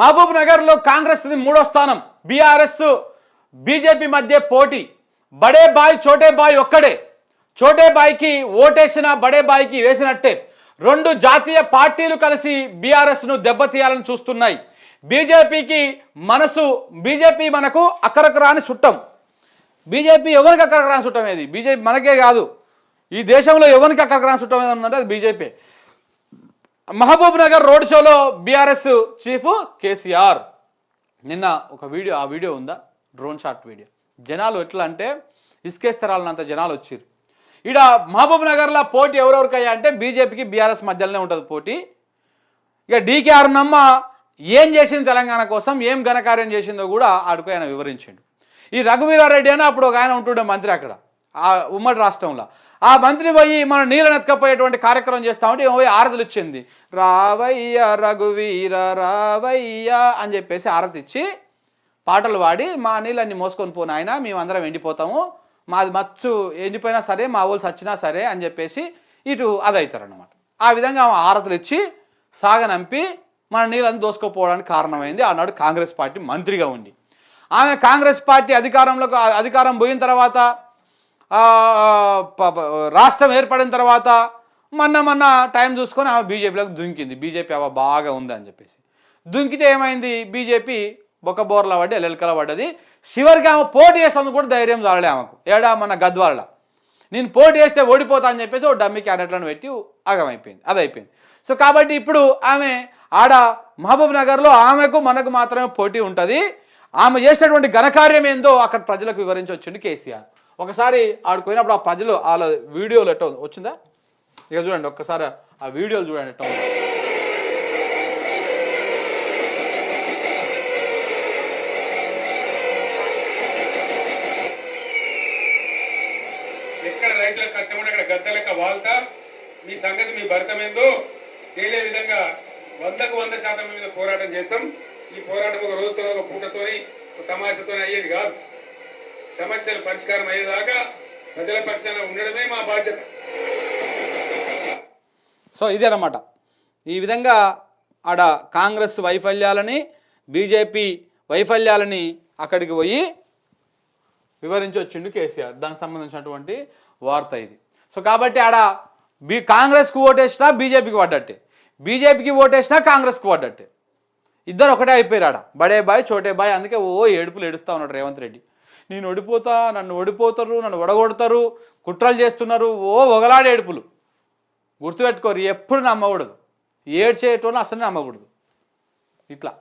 మహబూబ్ నగర్లో కాంగ్రెస్ మూడో స్థానం బీఆర్ఎస్ బీజేపీ మధ్య పోటీ. బడే బాయ్ చోటే బాయ్ ఒక్కడే. చోటే బాయ్కి ఓటేసిన బడే బాయ్కి వేసినట్టే. రెండు జాతీయ పార్టీలు కలిసి బీఆర్ఎస్ను దెబ్బతీయాలని చూస్తున్నాయి. బీజేపీకి మనసు బీజేపీ మనకు అక్కరకు రాని చుట్టం బీజేపీ ఎవరికి అక్కడికి రాని చుట్టం ఏది? బీజేపీ మనకే కాదు. ఈ దేశంలో ఎవరికి అక్కడికి రాని చుట్టం ఏదన్నంటే అది బీజేపీ. మహబూబ్ నగర్ రోడ్ షోలో బీఆర్ఎస్ చీఫ్ కేసీఆర్. నిన్న ఒక వీడియో ఆ వీడియో ఉందా? Drone shot video. జనాలు ఎట్లా అంటే ఇసుకేస్తరాలన్నంత జనాలు వచ్చారు ఈడ మహబూబ్ నగర్లో పోటీ ఎవరెవరికయ్యా అంటే బీజేపీకి బీఆర్ఎస్ మధ్యలోనే ఉంటుంది పోటీ. ఇక డీకే అరుణమ్మ ఏం చేసింది తెలంగాణ కోసం ఏం ఘనకార్యం చేసిందో కూడా ఆడుకు ఆయన వివరించిండు. ఈ రఘువీరారెడ్డి అని అప్పుడు ఒక ఆయన ఉంటుండే మంత్రి అక్కడ. ఆ ఉమ్మడి రాష్ట్రంలో. ఆ మంత్రి పోయి మన నీళ్ళని ఎత్తుకపోయేటువంటి కార్యక్రమం చేస్తామంటే ఏమో పోయి ఆరతులు ఇచ్చింది. రావయ్య రఘువీర రావయ్య అని చెప్పేసి ఆరతి ఇచ్చి పాటలు పాడి మా నీళ్ళన్ని మోసుకొని పోను ఆయన మేమందరం ఎండిపోతాము. మాది మచ్చు ఎండిపోయినా సరే మా ఊళ్ళు చచ్చినా సరే అని చెప్పేసి ఇటు అదవుతారనమాట ఆ విధంగా ఆమె ఆరతులు ఇచ్చి సాగనంపి మన నీళ్ళని దోసుకోపోవడానికి కారణమైంది. ఆనాడు కాంగ్రెస్ పార్టీ మంత్రిగా ఉండి. ఆమె కాంగ్రెస్ పార్టీ అధికారంలోకి అధికారం పోయిన తర్వాత రాష్ట్రం ఏర్పడిన తర్వాత మొన్న మొన్న టైం చూసుకొని ఆమె బీజేపీలోకి దుంకింది. బీజేపీ అవ బాగా ఉంది అని చెప్పేసి. దుంకితే ఏమైంది? బీజేపీ బొక్కబోర్ల పడ్డి ఎల్లెలకల పడ్డది. చివరికి ఆమె పోటీ చేసేందుకు కూడా ధైర్యం చాలలే ఆమెకు. ఏడా మన గద్వాల. నేను పోటీ చేస్తే ఓడిపోతా అని చెప్పేసి ఓ డమ్మి క్యాండిడేట్లను పెట్టి అగమైపోయింది అది అయిపోయింది సో కాబట్టి ఇప్పుడు ఆమె ఆడ మహబూబ్ నగర్లో ఆమెకు మనకు మాత్రమే పోటీ ఉంటుంది. ఆమె చేసినటువంటి ఘనకార్యం ఏందో అక్కడ ప్రజలకు వివరించి వచ్చింది కేసీఆర్. ఒకసారి ఆడికి పోయినప్పుడు ఆ ప్రజలు వాళ్ళ వీడియోలు ఎట్ట వచ్చిందా? ఇక చూడండి ఒక్కసారి ఆ వీడియోలు చూడండి ఎట్ట ఎక్కడ రైతులకు కష్టం ఉంటే అక్కడ గద్ద లెక్క వాళ్తా. మీ సంగతి మీ భర్తమేందో తేలే విధంగా వందకు వంద శాతం మీద పోరాటం చేస్తాం. ఈ పోరాటం ఒక రోజుతో ఒక పూటతోని ఒక తమాషతో అయ్యేది కాదు. సమస్యలు పరిష్కారం అయ్యేదాకా ప్రజల పక్షాన ఉండడమే మా బాధ్యత. సో ఇదే అనమాట ఈ విధంగా ఆడ కాంగ్రెస్ వైఫల్యాలని బీజేపీ వైఫల్యాలని అక్కడికి పోయి వివరించి వచ్చిండు కేసీఆర్. దానికి సంబంధించినటువంటి వార్త ఇది. సో కాబట్టి ఆడ బీ కాంగ్రెస్కి ఓటేసినా బీజేపీకి పడ్డట్టే. బీజేపీకి ఓటేసినా కాంగ్రెస్కి పడ్డట్టే. ఇద్దరు ఒకటే అయిపోయారు ఆడ. బడే బాయ్ చోటే బాయ్ అందుకే ఓ ఏడుపులు ఏడుస్తూ ఉన్నాడు రేవంత్ రెడ్డి. నేను ఓడిపోతా నన్ను ఓడిపోతారు నన్ను ఒడగొడతారు కుట్రలు చేస్తున్నారు ఓ ఒగలాడే ఏడుపులు. గుర్తుపెట్టుకోరు ఎప్పుడు నమ్మకూడదు. ఏడ్చేటోళ్ళు అసలు నమ్మకూడదు. ఇట్లా.